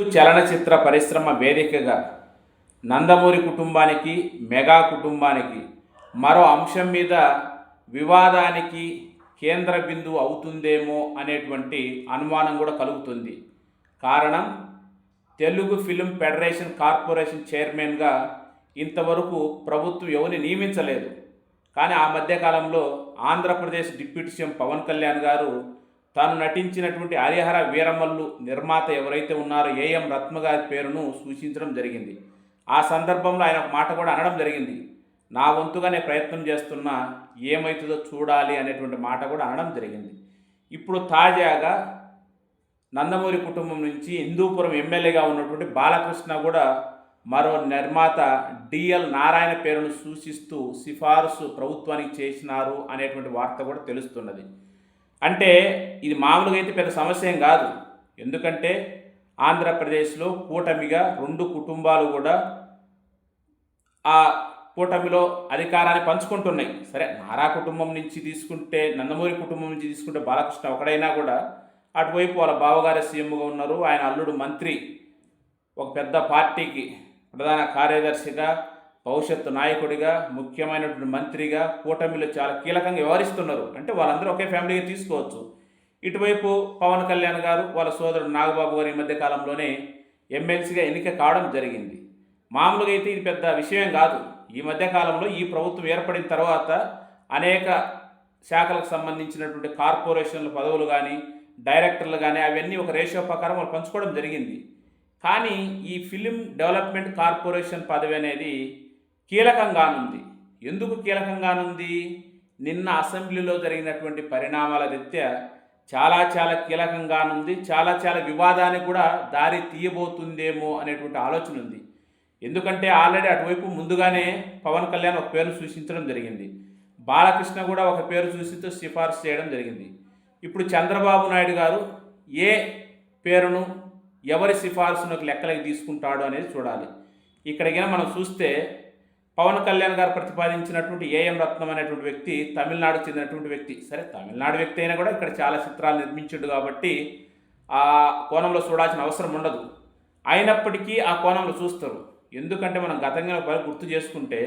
చలనచిత్ర పరిశ్రమ వేదికగా నందమూరి కుటుంబానికి మెగా కుటుంబానికి మరో అంశం మీద వివాదానికి కేంద్ర బిందువు అవుతుందేమో అనేటువంటి అనుమానం కూడా కలుగుతుంది. కారణం తెలుగు ఫిలిం ఫెడరేషన్ కార్పొరేషన్ చైర్మన్గా ఇంతవరకు ప్రభుత్వం ఎవరిని నియమించలేదు. కానీ ఆ మధ్యకాలంలో ఆంధ్రప్రదేశ్ డిప్యూటీ సీఎం పవన్ కళ్యాణ్ గారు తాను నటించినటువంటి హరిహర వీరమల్లు నిర్మాత ఎవరైతే ఉన్నారో ఏఎం రత్నగారి పేరును సూచించడం జరిగింది. ఆ సందర్భంలో ఆయన ఒక మాట కూడా అనడం జరిగింది. నా వంతుగానే ప్రయత్నం చేస్తున్నా ఏమవుతుందో చూడాలి అనేటువంటి మాట కూడా అనడం జరిగింది. ఇప్పుడు తాజాగా నందమూరి కుటుంబం నుంచి హిందూపురం ఎమ్మెల్యేగా ఉన్నటువంటి బాలకృష్ణ కూడా మరో నిర్మాత డిఎల్ నారాయణ పేరును సూచిస్తూ సిఫారసు ప్రభుత్వానికి చేసినారు అనేటువంటి వార్త కూడా తెలుస్తున్నది. అంటే ఇది మామూలుగా అయితే పెద్ద సమస్య ఏం కాదు. ఎందుకంటే ఆంధ్రప్రదేశ్లో కూటమిగా రెండు కుటుంబాలు కూడా ఆ కూటమిలో అధికారాన్ని పంచుకుంటున్నాయి. సరే నారా కుటుంబం నుంచి తీసుకుంటే నందమూరి కుటుంబం నుంచి తీసుకుంటే బాలకృష్ణ ఒకడైనా కూడా అటువైపు వాళ్ళ బావగారి సీఎంగా ఉన్నారు. ఆయన అల్లుడు మంత్రి. ఒక పెద్ద పార్టీకి ప్రధాన కార్యదర్శిగా భవిష్యత్తు నాయకుడిగా ముఖ్యమైనటువంటి మంత్రిగా కూటమిలో చాలా కీలకంగా వ్యవహరిస్తున్నారు. అంటే వాళ్ళందరూ ఒకే ఫ్యామిలీగా తీసుకోవచ్చు. ఇటువైపు పవన్ కళ్యాణ్ గారు వాళ్ళ సోదరుడు నాగబాబు గారు ఈ మధ్య కాలంలోనే ఎమ్మెల్సీగా ఎన్నిక కావడం జరిగింది. మామూలుగా అయితే ఇది పెద్ద విషయం కాదు. ఈ మధ్య కాలంలో ఈ ప్రభుత్వం ఏర్పడిన తర్వాత అనేక శాఖలకు సంబంధించినటువంటి కార్పొరేషన్ల పదవులు కానీ డైరెక్టర్లు కానీ అవన్నీ ఒక రేషియో ప్రకారం వాళ్ళు పంచుకోవడం జరిగింది. కానీ ఈ ఫిలిం డెవలప్మెంట్ కార్పొరేషన్ పదవి అనేది కీలకంగానుంది. ఎందుకు కీలకంగానుంది? నిన్న అసెంబ్లీలో జరిగినటువంటి పరిణామాల రీత్యా చాలా చాలా కీలకంగానుంది చాలా చాలా వివాదానికి కూడా దారి తీయబోతుందేమో అనేటువంటి ఆలోచన ఉంది. ఎందుకంటే ఆల్రెడీ అటువైపు ముందుగానే పవన్ కళ్యాణ్ ఒక పేరు సూచించడం జరిగింది. బాలకృష్ణ కూడా ఒక పేరు సూచిస్తూ సిఫార్సు చేయడం జరిగింది. ఇప్పుడు చంద్రబాబు నాయుడు గారు ఏ పేరును ఎవరి సిఫార్సును లెక్కలకి తీసుకుంటాడు అనేది చూడాలి. ఇక్కడికైనా మనం చూస్తే పవన్ కళ్యాణ్ గారు ప్రతిపాదించినటువంటి ఏఎం రత్నం అనేటువంటి వ్యక్తి తమిళనాడు చెందినటువంటి వ్యక్తి. సరే తమిళనాడు వ్యక్తి అయినా కూడా ఇక్కడ చాలా చిత్రాలు నిర్మించాడు కాబట్టి ఆ కోణంలో చూడాల్సిన అవసరం ఉండదు. అయినప్పటికీ ఆ కోణంలో చూస్తారు. ఎందుకంటే మనం గతంగా గుర్తు చేసుకుంటే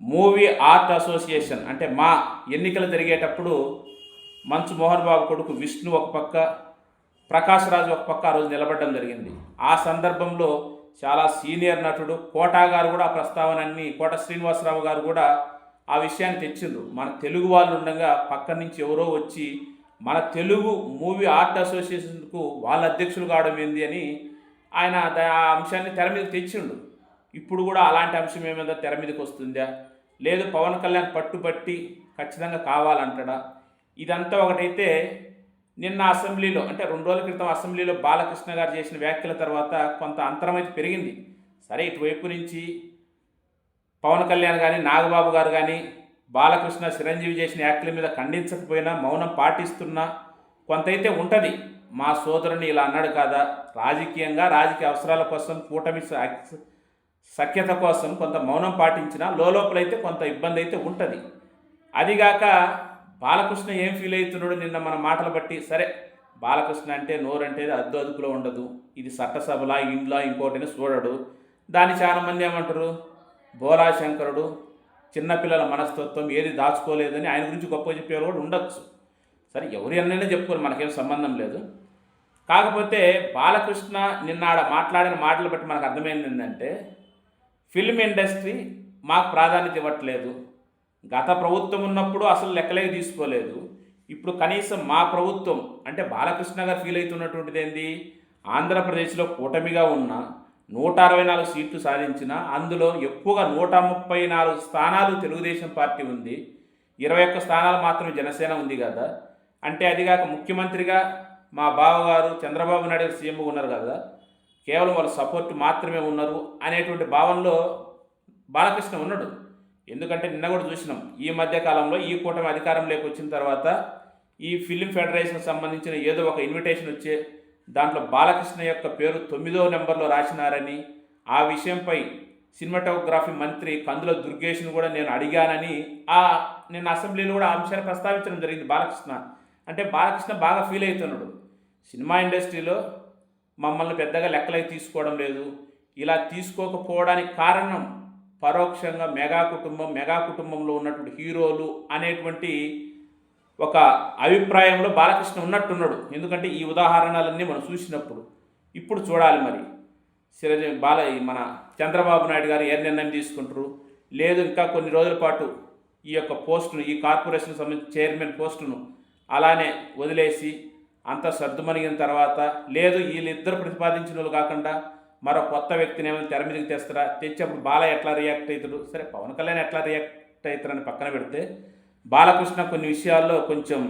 మూవీ ఆర్ట్ అసోసియేషన్ అంటే మా ఎన్నికలు జరిగేటప్పుడు మంచు మోహన్ బాబు కొడుకు విష్ణు ఒక పక్క ప్రకాష్ రాజు ఒక పక్క ఆ రోజు నిలబడడం జరిగింది. ఆ సందర్భంలో చాలా సీనియర్ నటుడు కోటా గారు కూడా ఆ ప్రస్తావనని కోట శ్రీనివాసరావు గారు కూడా ఆ విషయాన్ని తెచ్చిండ్రు. మన తెలుగు వాళ్ళు ఉండగా పక్క నుంచి ఎవరో వచ్చి మన తెలుగు మూవీ ఆర్ట్ అసోసియేషన్కు వాళ్ళ అధ్యక్షులు కావడం ఏంది అని ఆయన దా- ఆ అంశాన్ని తెర మీద తెచ్చిండు. ఇప్పుడు కూడా అలాంటి అంశం ఏమైందో తెర మీదకి వస్తుందా? లేదు పవన్ కళ్యాణ్ పట్టుబట్టి ఖచ్చితంగా కావాలంటాడా? ఇదంతా ఒకటైతే నిన్న అసెంబ్లీలో అంటే రెండు రోజుల క్రితం అసెంబ్లీలో బాలకృష్ణ గారు చేసిన వ్యాఖ్యల తర్వాత కొంత అంతరం అయితే పెరిగింది. సరే ఇటువైపు నుంచి పవన్ కళ్యాణ్ కానీ నాగబాబు గారు కానీ బాలకృష్ణ చిరంజీవి చేసిన వ్యాఖ్యల మీద ఖండించకపోయినా మౌనం పాటిస్తున్నా కొంతైతే ఉంటుంది. మా సోదరుని ఇలా అన్నాడు కాదా? రాజకీయంగా రాజకీయ అవసరాల కోసం కూటమి సఖ్యత కోసం కొంత మౌనం పాటించినా లోపలైతే కొంత ఇబ్బంది అయితే ఉంటుంది. అదిగాక బాలకృష్ణ ఏం ఫీల్ అవుతున్నాడు నిన్న మన మాటలు బట్టి సరే బాలకృష్ణ అంటే నోరంటే అద్దు అదుపులో ఉండదు. ఇది చట్టసభలా ఇంట్లో ఇంకోటిని చూడడు. దాన్ని చాలా మంది ఏమంటారు? బోలా శంకరుడు చిన్నపిల్లల మనస్తత్వం ఏది దాచుకోలేదని ఆయన గురించి గొప్ప చెప్పేవారు కూడా ఉండొచ్చు. సరే ఎవరి అన్నైనా చెప్పుకోరు మనకేం సంబంధం లేదు. కాకపోతే బాలకృష్ణ నిన్న ఆడ మాట్లాడిన మాటలు బట్టి మనకు అర్థమైంది ఏంటంటే ఫిల్మ్ ఇండస్ట్రీ మాకు ప్రాధాన్యత ఇవ్వట్లేదు. గత ప్రభుత్వం ఉన్నప్పుడు అసలు లెక్కలేకి తీసుకోలేదు. ఇప్పుడు కనీసం మా ప్రభుత్వం అంటే బాలకృష్ణ గారు ఫీల్ అవుతున్నటువంటిది ఏంది? ఆంధ్రప్రదేశ్లో కూటమిగా ఉన్న నూట అరవై నాలుగు సీట్లు సాధించిన అందులో ఎక్కువగా నూట ముప్పై నాలుగు స్థానాలు తెలుగుదేశం పార్టీ ఉంది. ఇరవై ఒక్క స్థానాలు మాత్రం జనసేన ఉంది కదా. అంటే అదిగాక ముఖ్యమంత్రిగా మా బావగారు చంద్రబాబు నాయుడు సీఎం ఉన్నారు కదా. కేవలం వాళ్ళ సపోర్ట్ మాత్రమే ఉన్నారు అనేటువంటి భావనలో బాలకృష్ణ ఉన్నాడు. ఎందుకంటే నిన్న కూడా చూసినాం. ఈ మధ్య కాలంలో ఈ కూటమి అధికారంలోకి వచ్చిన తర్వాత ఈ ఫిలిం ఫెడరేషన్ సంబంధించిన ఏదో ఒక ఇన్విటేషన్ వచ్చే దాంట్లో బాలకృష్ణ యొక్క పేరు తొమ్మిదో నెంబర్లో రాసినారని ఆ విషయంపై సినిమాటోగ్రఫీ మంత్రి కందుల దుర్గేష్ను కూడా నేను అడిగానని ఆ నేను అసెంబ్లీలో కూడా ఆ అంశాన్ని ప్రస్తావించడం జరిగింది బాలకృష్ణ. అంటే బాలకృష్ణ బాగా ఫీల్ అవుతున్నాడు సినిమా ఇండస్ట్రీలో మమ్మల్ని పెద్దగా లెక్కలకి తీసుకోవడం లేదు. ఇలా తీసుకోకపోవడానికి కారణం పరోక్షంగా మెగా కుటుంబం మెగా కుటుంబంలో ఉన్నటువంటి హీరోలు అనేటువంటి ఒక అభిప్రాయంలో బాలకృష్ణ ఉన్నట్టున్నాడు. ఎందుకంటే ఈ ఉదాహరణలన్నీ మనం చూసినప్పుడు. ఇప్పుడు చూడాలి మరి. చిరంజీవి బాల ఈ మన చంద్రబాబు నాయుడు గారు ఏ నిర్ణయం తీసుకుంటారు? లేదు ఇంకా కొన్ని రోజుల పాటు ఈ యొక్క పోస్టును ఈ కార్పొరేషన్ సంబంధించి చైర్మన్ పోస్టును అలానే వదిలేసి అంత సర్దుమణిగిన తర్వాత లేదు వీళ్ళిద్దరు ప్రతిపాదించిన వాళ్ళు కాకుండా మరో కొత్త వ్యక్తిని ఏమైనా తెర మీదకి తెస్తారా? తెచ్చినప్పుడు బాల ఎట్లా రియాక్ట్ అవుతాడు సరే పవన్ కళ్యాణ్ ఎట్లా రియాక్ట్ అవుతారని పక్కన పెడితే బాలకృష్ణ కొన్ని విషయాల్లో కొంచెం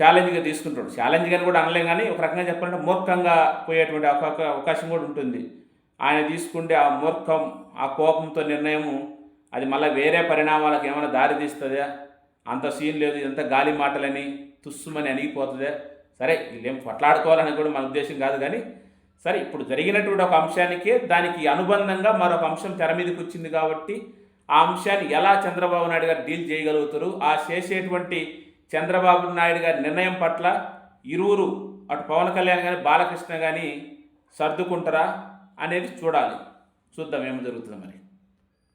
ఛాలెంజ్గా తీసుకుంటాడు. ఛాలెంజ్ అని కూడా అనలేం కానీ ఒక రకంగా చెప్పాలంటే మూర్ఖంగా పోయేటువంటి అవకాశం కూడా ఉంటుంది. ఆయన తీసుకుంటే ఆ మూర్ఖం ఆ కోపంతో నిర్ణయము అది మళ్ళీ వేరే పరిణామాలకు ఏమైనా దారి తీస్తుందా? అంత సీన్ లేదు ఇదంతా గాలి మాటలని తుస్సుమని అణిగిపోతుందా? సరే వీళ్ళేం కొట్లాడుకోవాలని కూడా మన ఉద్దేశం కాదు కానీ సరే ఇప్పుడు జరిగినటువంటి ఒక అంశానికే దానికి అనుబంధంగా మరొక అంశం తెర మీదకి వచ్చింది కాబట్టి ఆ అంశాన్ని ఎలా చంద్రబాబు నాయుడు గారు డీల్ చేయగలుగుతారు ఆ చేసేటువంటి చంద్రబాబు నాయుడు గారి నిర్ణయం పట్ల ఇరువురు అటు పవన్ కళ్యాణ్ కానీ బాలకృష్ణ కానీ సర్దుకుంటారా అనేది చూడాలి. చూద్దాం ఏం జరుగుతుంది మరి.